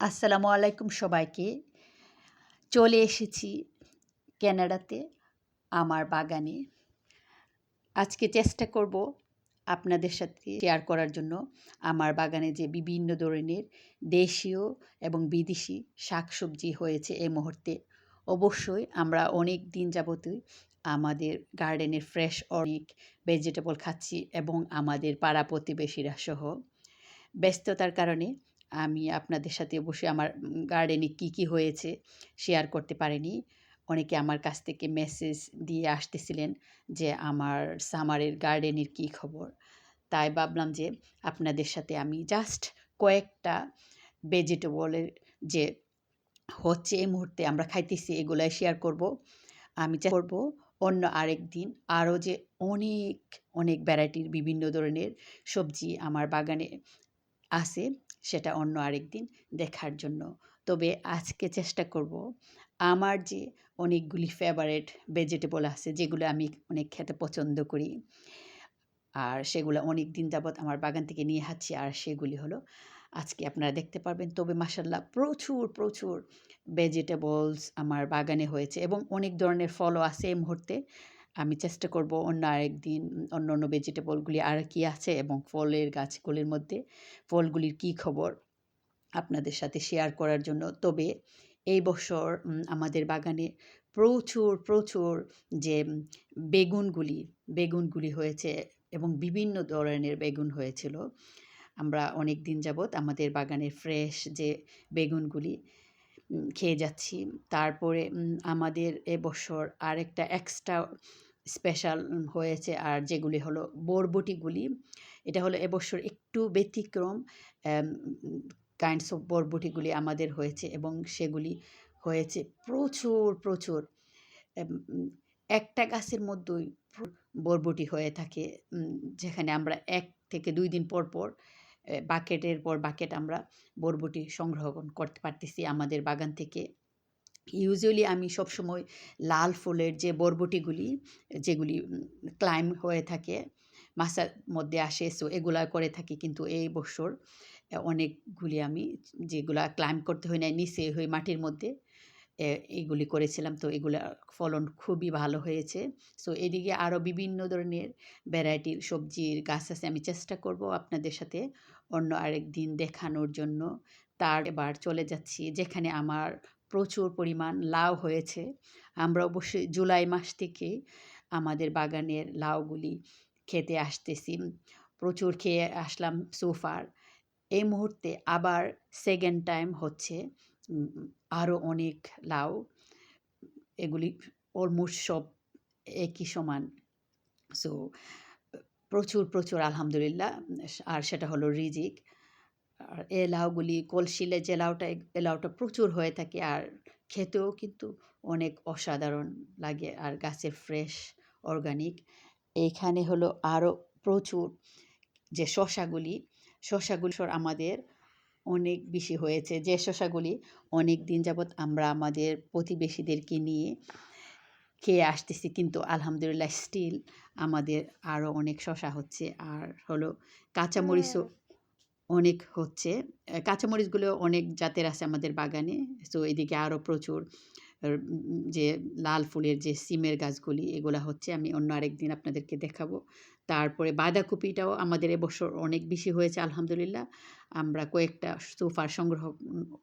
আসসালামু আলাইকুম সবাইকে। চলে এসেছি ক্যানাডাতে, আমার বাগানে। আজকে চেষ্টা করব আপনাদের সাথে শেয়ার করার জন্য আমার বাগানে যে বিভিন্ন ধরনের দেশীয় এবং বিদেশি শাকসবজি হয়েছে এই মুহূর্তে। অবশ্যই আমরা অনেক দিন যাবতই আমাদের গার্ডেনের ফ্রেশ অনেক ভেজিটেবল খাচ্ছি এবং আমাদের পাড়া প্রতিবেশীরা সহ ব্যস্ততার কারণে আমি আপনাদের সাথে অবশ্যই আমার গার্ডেনে কি কি হয়েছে শেয়ার করতে পারিনি। অনেকে আমার কাছ থেকে মেসেজ দিয়ে আসতেছিলেন যে আমার সামারের গার্ডেনের কি খবর। তাই ভাবলাম যে আপনাদের সাথে আমি জাস্ট কয়েকটা ভেজিটেবলের যে হচ্ছে এই মুহূর্তে আমরা খাইতেছি এগুলাই শেয়ার করব। আমি করব। অন্য আরেক দিন আরও যে অনেক অনেক ভ্যারাইটির বিভিন্ন ধরনের সবজি আমার বাগানে আছে। সেটা অন্য আরেক দিন দেখার জন্য। তবে আজকে চেষ্টা করব আমার যে অনেকগুলি ফেভারেট ভেজিটেবল আছে, যেগুলো আমি অনেক খেতে পছন্দ করি, আর সেগুলো অনেক দিন যাবৎ আমার বাগান থেকে নিয়ে হাঁটছি আর সেগুলি হলো আজকে আপনারা দেখতে পারবেন। তবে মাসাল্লাহ প্রচুর প্রচুর ভেজিটেবলস আমার বাগানে হয়েছে এবং অনেক ধরনের ফলও আছে এই মুহূর্তে। আমি চেষ্টা করব অন্য আরেকদিন, অন্য অন্য ভেজিটেবলগুলি আর কি আছে এবং ফলের গাছগুলির মধ্যে, ফলগুলির কি খবর আপনাদের সাথে শেয়ার করার জন্য। তবে এই বছর আমাদের বাগানে প্রচুর প্রচুর যে বেগুনগুলি বেগুনগুলি হয়েছে এবং বিভিন্ন ধরনের বেগুন হয়েছিল। আমরা অনেক দিন যাবৎ আমাদের বাগানের ফ্রেশ যে বেগুনগুলি খেয়ে যাচ্ছি। তারপরে আমাদের এবছর আরেকটা এক্সট্রা স্পেশাল হয়েছে আর যেগুলি হলো বরবটিগুলি, এটা হলো এবছর একটু ব্যতিক্রম কাইন্ডস অফ বরবটিগুলি আমাদের হয়েছে এবং সেগুলি হয়েছে প্রচুর প্রচুর। একটা গাছের মধ্যেই বরবটি হয়ে থাকে যেখানে আমরা এক থেকে দুই দিন পর পর বাকেটের পর বাকেট আমরা বরবটি সংগ্রহ করতে পারতেছি আমাদের বাগান থেকে। ইউজুয়ালি আমি সবসময় লাল ফুলের যে বরবটিগুলি, যেগুলি ক্লাইম হয়ে থাকে মাসার মধ্যে আসে সো এগুলা করে থাকি। কিন্তু এই বছর অনেকগুলি আমি যেগুলা ক্লাইম করতে হয় না নিচে হয়ে মাটির মধ্যে এইগুলি করেছিলাম। তো এগুলো ফলন খুবই ভালো হয়েছে। সো এদিকে আরও বিভিন্ন ধরনের ভ্যারাইটির সবজির গাছ আছে, আমি চেষ্টা করব আপনাদের সাথে অন্য আরেক দিন দেখানোর জন্য। তার এবার চলে যাচ্ছি, যেখানে আমার প্রচুর পরিমাণ লাউ হয়েছে। আমরা অবশ্যই জুলাই মাস থেকে আমাদের বাগানের লাউগুলি খেতে আসতেছি। প্রচুর খেয়ে আসলাম সোফার। এই মুহূর্তে আবার সেকেন্ড টাইম হচ্ছে আরও অনেক লাউ। এগুলি অলমোস্ট সব একই সমান। সো প্রচুর প্রচুর আলহামদুলিল্লাহ। আর সেটা হলো রিজিক। আর এ লাউগুলি কলশিলে যে লাউটা, এ লাউটা প্রচুর হয়ে থাকে আর খেতেও কিন্তু অনেক অসাধারণ লাগে আর গাছের ফ্রেশ অর্গানিক এইখানে হলো আরও প্রচুর যে শশাগুলি শশাগুলি আমাদের অনেক বেশি হয়েছে। যে শশাগুলি অনেক দিন যাবৎ আমরা আমাদের প্রতিবেশীদেরকে নিয়ে খেয়ে আসতেছি কিন্তু আলহামদুলিল্লাহ স্টিল আমাদের আরও অনেক শশা হচ্ছে। আর হলো কাঁচামরিচও অনেক হচ্ছে। কাঁচামরিচগুলো অনেক জাতের আছে আমাদের বাগানে। তো এদিকে আরও প্রচুর যে লাল ফুলের যে সিমের গাছগুলি, এগুলো হচ্ছে আমি অন্য আরেক দিন আপনাদেরকে দেখাবো। তারপরে বাঁধাকপিটাও আমাদের এবছর অনেক বেশি হয়েছে, আলহামদুলিল্লাহ। আমরা কয়েকটা সোফার সংগ্রহ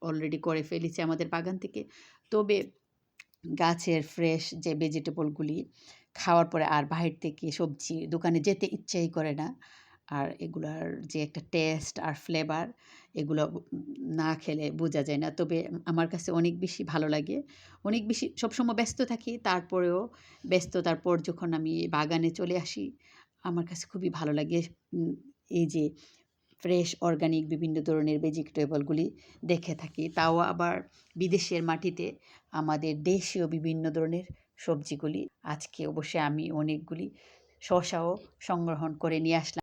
অলরেডি করে ফেলেছি আমাদের বাগান থেকে। তবে গাছের ফ্রেশ যে ভেজিটেবলগুলি খাওয়ার পরে আর বাহির থেকে সবজি দোকানে যেতে ইচ্ছেই করে না। আর এগুলার যে একটা টেস্ট আর ফ্লেভার এগুলো না খেলে বোঝা যায় না। তবে আমার কাছে অনেক বেশি ভালো লাগে। অনেক বেশি, সবসময় ব্যস্ত থাকি, তারপরেও ব্যস্ততার পর যখন আমি বাগানে চলে আসি, আমার কাছে খুবই ভালো লাগে। এই যে ফ্রেশ অর্গানিক বিভিন্ন ধরনের ভেজিটেবলগুলি দেখে থাকি। তাও আবার বিদেশের মাটিতে আমাদের দেশীয় বিভিন্ন ধরনের সবজিগুলি। আজকে অবশ্যই আমি অনেকগুলি শশাও সংগ্রহণ করে নিয়ে আসলাম।